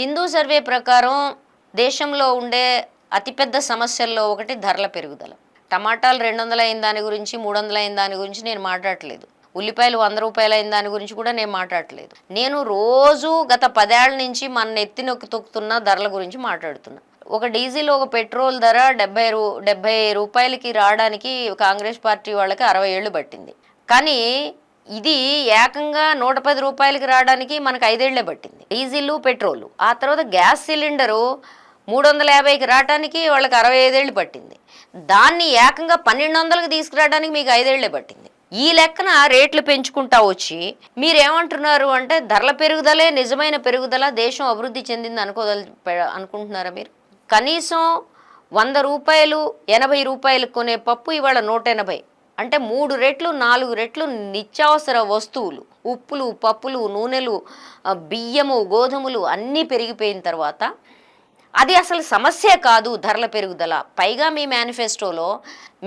Hindu survey ప్రకారం దేశంలో ఉండే అతిపెద్ద సమస్యల్లో ఒకటి ధరల పెరుగుదల. టమాటాలు రెండు వందల అయిన దాని గురించి మూడు వందల అయిన దాని గురించి నేను మాట్లాడలేదు ఉల్లిపాయలు వంద రూపాయలు అయిన దాని గురించి కూడా నేను మాట్లాడట్లేదు. నేను రోజు గత పదేళ్ళ నుంచి మన ఎత్తి నొక్కి తొక్కుతున్న ధరల గురించి మాట్లాడుతున్నా. ఒక డీజిల్ ఒక పెట్రోల్ ధర డెబ్బై రూ డెబ్బై రూపాయలకి రావడానికి కాంగ్రెస్ పార్టీ వాళ్ళకి అరవై ఏళ్ళు పట్టింది. కానీ ఇది ఏకంగా నూట పది రూపాయలకి రావడానికి మనకు ఐదేళ్ళే పట్టింది. Diesel petrol. ఆ తర్వాత గ్యాస్ సిలిండరు మూడు వందల యాభైకి రావడానికి వాళ్ళకి అరవై ఐదేళ్ళు పట్టింది. దాన్ని ఏకంగా పన్నెండు వందలకు తీసుకురావడానికి మీకు ఐదేళ్ళే పట్టింది. ఈ లెక్కన రేట్లు పెంచుకుంటా వచ్చి మీరేమంటున్నారు అంటే ధరల పెరుగుదలే నిజమైన పెరుగుదల దేశం అభివృద్ధి చెందింది అనుకోదల అనుకుంటున్నారా మీరు? కనీసం వంద రూపాయలు ఎనభై రూపాయలు కొనే పప్పు ఇవాళ నూట ఎనభై. అంటే మూడు రెట్లు నాలుగు రెట్లు నిత్యావసర వస్తువులు. ఉప్పులు పప్పులు నూనెలు బియ్యము గోధుమలు అన్నీ పెరిగిపోయిన తర్వాత అది అసలు సమస్యే కాదు ధరల పెరుగుదల. పైగా మీ మేనిఫెస్టోలో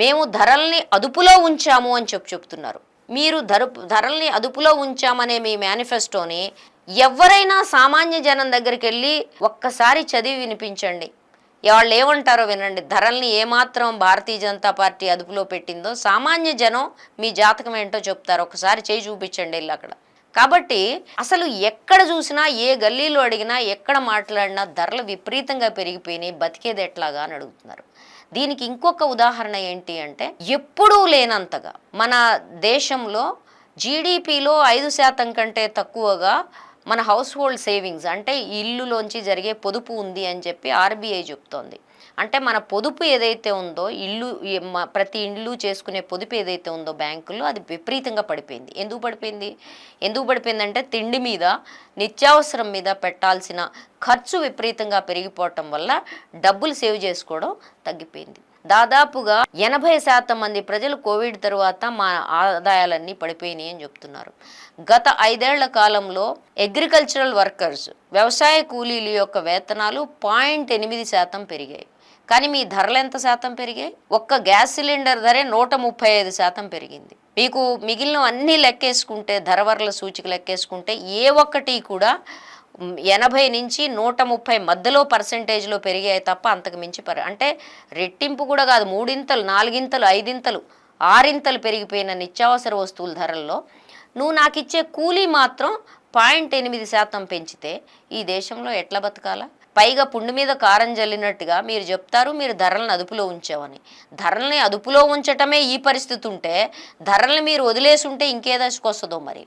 మేము ధరల్ని అదుపులో ఉంచాము అని చెప్పి చెప్తున్నారు. మీరు ధర ధరల్ని అదుపులో ఉంచామనే మీ మేనిఫెస్టోని ఎవరైనా సామాన్య జనం దగ్గరికి వెళ్ళి ఒక్కసారి చదివి వినిపించండి. వాళ్ళు ఏమంటారో వినండి. ధరల్ని ఏమాత్రం భారతీయ జనతా పార్టీ అదుపులో పెట్టిందో సామాన్య జనం మీ జాతకం ఏంటో చెప్తారు. ఒకసారి చేయి చూపించండి వెళ్ళి అక్కడ. కాబట్టి అసలు ఎక్కడ చూసినా ఏ గల్లీలో అడిగినా ఎక్కడ మాట్లాడినా ధరలు విపరీతంగా పెరిగిపోయినాయి. బతికేది ఎట్లాగా అని అడుగుతున్నారు. దీనికి ఇంకొక ఉదాహరణ ఏంటి అంటే ఎప్పుడూ లేనంతగా మన దేశంలో జీడిపిలో ఐదు శాతం కంటే తక్కువగా మన హౌస్ హోల్డ్ సేవింగ్స్ అంటే ఇల్లులోంచి జరిగే పొదుపు ఉంది అని చెప్పి ఆర్బీఐ చెప్తోంది. అంటే మన పొదుపు ఏదైతే ఉందో ఇల్లు ప్రతి ఇల్లు చేసుకునే పొదుపు ఏదైతే ఉందో బ్యాంకుల్లో అది విపరీతంగా పడిపోయింది. ఎందుకు పడిపోయింది? ఎందుకు పడిపోయిందంటే తిండి మీద నిత్యావసరం మీద పెట్టాల్సిన ఖర్చు విపరీతంగా పెరిగిపోవటం వల్ల డబ్బులు సేవ్ చేసుకోవడం తగ్గిపోయింది. దాదాపుగా ఎనభై శాతం మంది ప్రజలు కోవిడ్ తరువాత మా ఆదాయాలన్నీ పడిపోయినాయి అని చెప్తున్నారు. గత ఐదేళ్ళ కాలంలో అగ్రికల్చరల్ వర్కర్స్ వ్యవసాయ కూలీల యొక్క వేతనాలు పాయింట్ ఎనిమిది శాతం పెరిగాయి. కానీ మీ ధరలు ఎంత శాతం పెరిగాయి? ఒక్క గ్యాస్ సిలిండర్ ధరే నూట ముప్పై ఐదు శాతం పెరిగింది. మీకు మిగిలిన అన్ని లెక్కేసుకుంటే ధరవరల సూచిక లెక్కేసుకుంటే ఏ ఒక్కటి కూడా ఎనభై నుంచి నూట ముప్పై మధ్యలో పర్సెంటేజ్లో పెరిగాయి తప్ప అంతకు మించి పరి అంటే రెట్టింపు కూడా కాదు. మూడింతలు నాలుగింతలు ఐదింతలు ఆరింతలు పెరిగిపోయిన నిత్యావసర వస్తువుల ధరల్లో నువ్వు నాకు ఇచ్చే కూలీ మాత్రం పాయింట్ ఎనిమిది శాతం పెంచితే ఈ దేశంలో ఎట్లా బతకాలా? పైగా పుండు మీద కారం జల్లినట్టుగా మీరు చెప్తారు మీరు ధరలను అదుపులో ఉంచామని ధరల్ని అదుపులో ఉంచటమే ఈ పరిస్థితి ఉంటే ధరల్ని మీరు వదిలేసి ఉంటే ఇంకే దశకు వస్తుందో మరి?